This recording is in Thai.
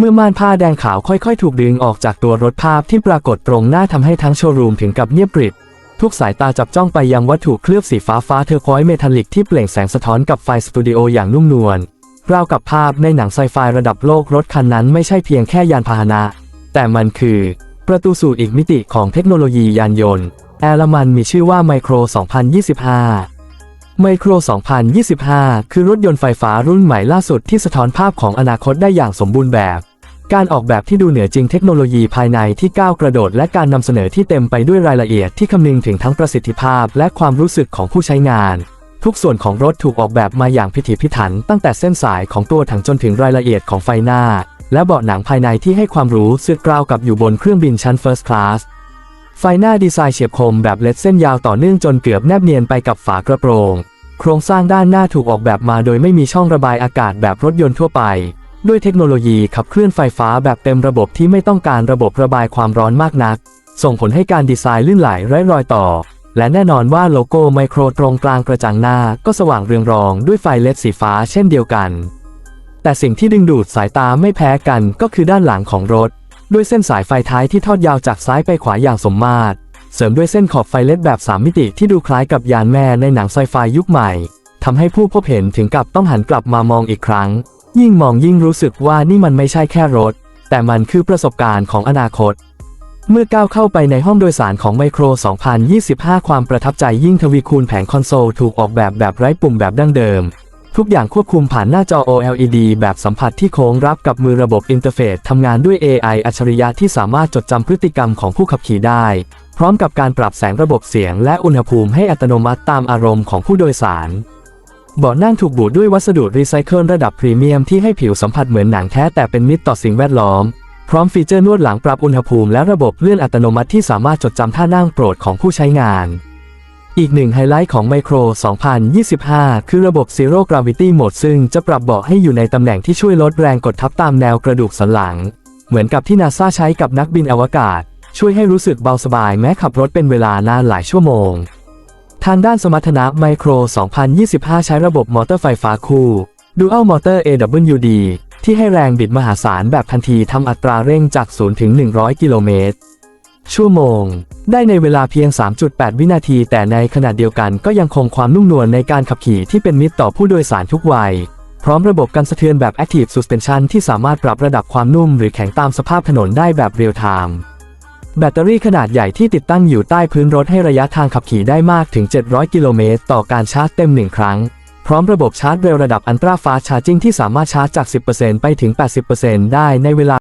เมื่อม่านผ้าแดงขาวค่อยๆ ถูกดึงออกจากตัวรถภาพที่ปรากฏตรงหน้าทำให้ทั้งโชว์รูมถึงกับเงียบกริบ ทุกสายตาจับจ้องไปยังวัตถุเคลือบสีฟ้าฟ้าเทอร์ควอยเมทัลลิกที่เปล่งแสงสะท้อนกับไฟสตูดิโออย่างนุ่มนวลราวกับภาพในหนังไซไฟระดับโลกรถคันนั้นไม่ใช่เพียงแค่ยานพาหนะ แต่มันคือ ประตูสู่อีกมิติของเทคโนโลยียานยนต์ แอลมันมีชื่อว่าไมโคร 2025ไมโคร 2025 คือรถยนต์ไฟฟ้ารุ่นใหม่ล่าสุดที่สะท้อนภาพของอนาคตได้อย่างสมบูรณ์แบบ การออกแบบที่ดูเหนือจริงเทคโนโลยีภายในที่ก้าวกระโดด และการนำเสนอที่เต็มไปด้วยรายละเอียดที่คำนึงถึงทั้งประสิทธิภาพ และความรู้สึกของผู้ใช้งาน ทุกส่วนของรถถูกออกแบบมาอย่างพิถีพิถัน ตั้งแต่เส้นสายของตัวถังจนถึงรายละเอียดของไฟหน้า และเบาะหนังภายในที่ให้ความรู้สึกราวกับอยู่บนเครื่องบินชั้น First Class ไฟหน้าดีไซน์เฉียบคมแบบเล็ดเส้นยาวต่อเนื่องจนเกือบแนบเนียนไปกับฝากระโปรง โครงสร้างด้านหน้าถูกออกแบบมาโดยไม่มีช่องระบายอากาศแบบรถยนต์ทั่วไป ด้วยเทคโนโลยีขับเคลื่อนไฟฟ้าแบบเต็มระบบที่ไม่ต้องการระบบระบายความร้อนมากนัก ส่งผลให้การดีไซน์ลื่นไหลไร้รอยต่อ และแน่นอนว่าโลโก้ไมโครตรงกลางกระจังหน้าก็สว่างเรืองรองด้วยไฟเลดสีฟ้าเช่นเดียวกัน แต่สิ่งที่ดึงดูดสายตาไม่แพ้กันก็คือด้านหลังของรถ ด้วยเส้นสายไฟท้ายที่ทอดยาวจากซ้ายไปขวาอย่างสมมาตร เสริมด้วยเส้นขอบไฟเลดแบบ 3 มิติที่ดูคล้ายกับยานแม่ในหนังไซไฟยุคใหม่ทำให้ผู้พบเห็นถึงกับต้องหันกลับมามองอีกครั้ง ยิ่งมองยิ่งรู้สึกว่านี่มันไม่ใช่แค่รถ แต่มันคือประสบการณ์ของอนาคต เมื่อก้าวเข้าไปในห้องโดยสารของไมโคร 2025 ความประทับใจยิ่งทวีคูณแผงคอนโซลถูกออกแบบแบบไร้ปุ่มแบบดั้งเดิม ทุกอย่างควบคุมผ่านหน้าจอ OLED แบบสัมผัสที่โค้งรับกับมือระบบอินเทอร์เฟซทำงานด้วย AI อัจฉริยะที่สามารถจดจำพฤติกรรมของผู้ขับขี่ได้ พร้อมกับการปรับแสงระบบเสียงและอุณหภูมิให้อัตโนมัติตามอารมณ์ของผู้โดยสาร เบาะนั่งถูกบูดด้วยวัสดุรีไซเคิลระดับพรีเมียมที่ให้ผิวสัมผัสเหมือนหนังแท้แต่เป็นมิตรต่อสิ่งแวดล้อม พร้อมฟีเจอร์นวดหลังปรับอุณหภูมิและระบบเลื่อนอัตโนมัติที่สามารถจดจำท่านั่งโปรดของผู้ใช้งาน อีกหนึ่งไฮไลท์ของ Micro 2025 คือระบบ Zero Gravity Mode ซึ่งจะปรับเบาะให้อยู่ในตำแหน่งที่ช่วยลดแรงกดทับตามแนวกระดูกสันหลัง เหมือนกับที่นาซาใช้กับนักบินอวกาศ ช่วยให้รู้สึกเบาสบายแม้ขับรถเป็นเวลานานหลายชั่วโมง ทางด้านสมรรถนะ Micro 2025 ใช้ระบบมอเตอร์ไฟฟ้าคู่ Dual Motor AWD ที่ให้แรงบิดมหาศาลแบบทันทีทำอัตราเร่งจาก 0 ถึง 100 กิโลเมตร ชั่วโมง ได้ในเวลาเพียง 3.8 วินาที แต่ในขณะเดียวกันก็ยังคงความนุ่มนวลในการขับขี่ที่เป็นมิตรต่อผู้โดยสารทุกวัย พร้อมระบบกันสะเทือนแบบ Active Suspension ที่สามารถปรับระดับความนุ่มหรือแข็งตามสภาพถนนได้แบบเรียลไทม์ แบตเตอรี่ขนาดใหญ่ที่ติดตั้งอยู่ใต้พื้นรถให้ระยะทางขับขี่ได้มากถึง 700 กิโลเมตร ต่อการชาร์จเต็ม 1 ครั้ง พร้อมระบบชาร์จเร็วระดับอันตราฟาชาร์จิ่งที่สามารถชาร์จจาก 10%ไปถึง 80%ได้ในเวลา